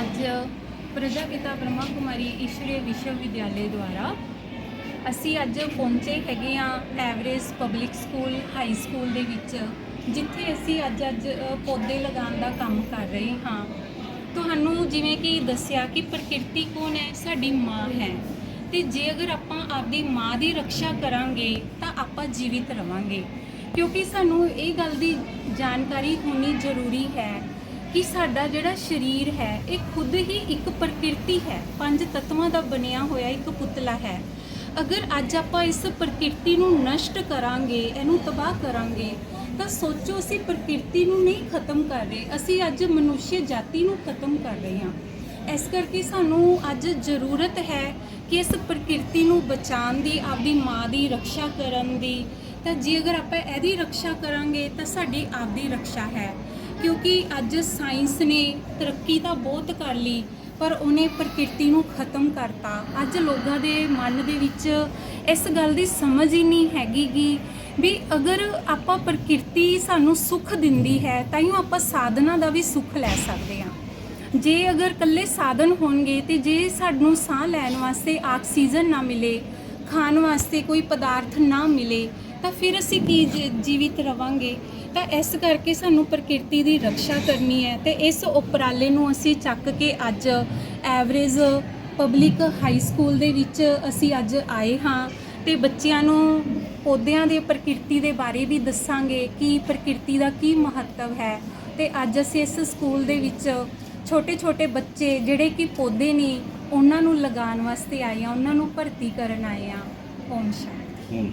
ਅੱਜ ਪ੍ਰਜਾਪਿਤਾ ਬ੍ਰਹਮਾ ਕੁਮਾਰੀ ਈਸ਼ਵਰੀ ਵਿਸ਼ਵ ਵਿਦਿਆਲੇ ਦੁਆਰਾ ਅਸੀਂ ਅੱਜ ਪਹੁੰਚੇ ਹੈਗੇ ਆ average public school, high school ਦੇ ਵਿੱਚ, ਜਿੱਥੇ ਅਸੀਂ ਅੱਜ ਅੱਜ ਪੌਦੇ ਲਗਾਉਣ ਦਾ ਕੰਮ ਕਰ ਰਹੇ ਹਾਂ। ਤੁਹਾਨੂੰ ਜਿਵੇਂ ਕਿ ਦੱਸਿਆ ਕਿ ਪ੍ਰਕਿਰਤੀ ਕੌਣ ਹੈ? ਸਾਡੀ ਮਾਂ ਹੈ। ਤੇ ਜੇ ਅਗਰ ਆਪਾਂ ਆਪਦੀ ਮਾਂ ਦੀ ਰੱਖਿਆ ਕਰਾਂਗੇ, ਤਾਂ ਆਪਾਂ ਜੀਵਿਤ ਰਵਾਂਗੇ। ਕਿਉਂਕਿ ਸਾਨੂੰ ਇਹ ਗੱਲ ਦੀ ਜਾਣਕਾਰੀ ਹੋਣੀ ਜ਼ਰੂਰੀ ਹੈ ਕਿ ਸਾਡਾ ਜਿਹੜਾ ਸਰੀਰ ਹੈ, ਇਹ ਖੁਦ ਹੀ ਇੱਕ ਪ੍ਰਕਿਰਤੀ ਹੈ। ਪੰਜ ਤੱਤਵਾਂ ਦਾ ਬਣਿਆ ਹੋਇਆ ਇੱਕ ਪੁਤਲਾ ਹੈ। ਅਗਰ ਅੱਜ ਆਪਾਂ ਇਸ ਪ੍ਰਕਿਰਤੀ ਨੂੰ ਨਸ਼ਟ ਕਰਾਂਗੇ, ਇਹਨੂੰ ਤਬਾਹ ਕਰਾਂਗੇ, ਤਾਂ ਸੋਚੋ ਅਸੀਂ ਪ੍ਰਕਿਰਤੀ ਨੂੰ ਨਹੀਂ ਖਤਮ ਕਰ ਰਹੇ। ਅਸੀਂ ਅੱਜ ਮਨੁੱਖ ਜਾਤੀ ਨੂੰ ਖਤਮ ਕਰ ਰਹੇ ਹਾਂ। ਇਸ ਕਰਕੇ ਸਾਨੂੰ ਅੱਜ ਜ਼ਰੂਰਤ ਹੈ ਕਿ ਇਸ ਪ੍ਰਕਿਰਤੀ ਨੂੰ ਬਚਾਉਣ ਦੀ, ਆਪਦੀ ਮਾਂ ਦੀ ਰੱਖਿਆ ਕਰਨ ਦੀ। ਤਾਂ ਜੇ ਅਗਰ ਆਪਾਂ ਇਹਦੀ ਰੱਖਿਆ ਕਰਾਂਗੇ, ਤਾਂ ਸਾਡੀ ਆਪਦੀ ਰੱਖਿਆ ਹੈ। ਕਿਉਂਕਿ ਅੱਜ ਸਾਇੰਸ ਨੇ ਤਰੱਕੀ ਤਾਂ ਬਹੁਤ ਕਰ ਲਈ, ਪਰ ਉਹਨੇ ਪ੍ਰਕਿਰਤੀ ਨੂੰ ਖਤਮ ਕਰਤਾ। ਅੱਜ ਲੋਕਾਂ ਦੇ ਮਨ ਦੇ ਵਿੱਚ ਇਸ ਗੱਲ ਦੀ ਸਮਝ ਹੀ ਨਹੀਂ ਹੈਗੀ ਗੀ ਵੀ ਅਗਰ ਆਪਾਂ ਪ੍ਰਕਿਰਤੀ ਸਾਨੂੰ ਸੁੱਖ ਦਿੰਦੀ ਹੈ, ਤਾਂ ਹੀ ਆਪਾਂ ਸਾਧਨਾ ਦਾ ਵੀ ਸੁੱਖ ਲੈ ਸਕਦੇ ਹਾਂ। ਜੇ ਅਗਰ ਇਕੱਲੇ ਸਾਧਨ ਹੋਣਗੇ, ਤੇ ਜੇ ਸਾਨੂੰ ਸਾਹ ਲੈਣ ਵਾਸਤੇ ਆਕਸੀਜਨ ਨਾ ਮਿਲੇ, ਖਾਣ ਵਾਸਤੇ ਕੋਈ ਪਦਾਰਥ ਨਾ ਮਿਲੇ ਤਾਂ ਫਿਰ ਅਸੀਂ ਕੀ ਜੀਵਿਤ ਰਵਾਂਗੇ? ਤਾਂ ਇਸ ਕਰਕੇ ਸਾਨੂੰ ਪ੍ਰਕਿਰਤੀ ਦੀ ਰੱਖਿਆ ਕਰਨੀ ਹੈ ਤੇ ਇਸ ਉਪਰਾਲੇ ਨੂੰ ਅਸੀਂ ਚੱਕ ਕੇ ਅੱਜ ਐਵਰੇਜ ਪਬਲਿਕ ਹਾਈ ਸਕੂਲ ਦੇ ਵਿੱਚ ਅਸੀਂ ਅੱਜ ਆਏ ਹਾਂ ਤੇ ਬੱਚਿਆਂ ਨੂੰ ਪੌਦਿਆਂ ਦੇ ਪ੍ਰਕਿਰਤੀ ਦੇ ਬਾਰੇ ਵੀ ਦੱਸਾਂਗੇ ਕਿ ਪ੍ਰਕਿਰਤੀ ਦਾ ਕੀ ਮਹੱਤਵ ਹੈ। ਤੇ ਅੱਜ ਅਸੀਂ ਇਸ ਸਕੂਲ ਦੇ ਵਿੱਚ ਛੋਟੇ ਛੋਟੇ ਬੱਚੇ ਜਿਹੜੇ ਕਿ ਪੌਦੇ ਨੇ, ਉਹਨਾਂ ਨੂੰ ਲਗਾਉਣ ਵਾਸਤੇ ਆਏ ਆ ਉਹਨਾਂ ਨੂੰ ਭਰਤੀ ਕਰਨ ਆਏ ਆ ਓਮ ਸ਼ਾਂਤੀ। ਹੁਣ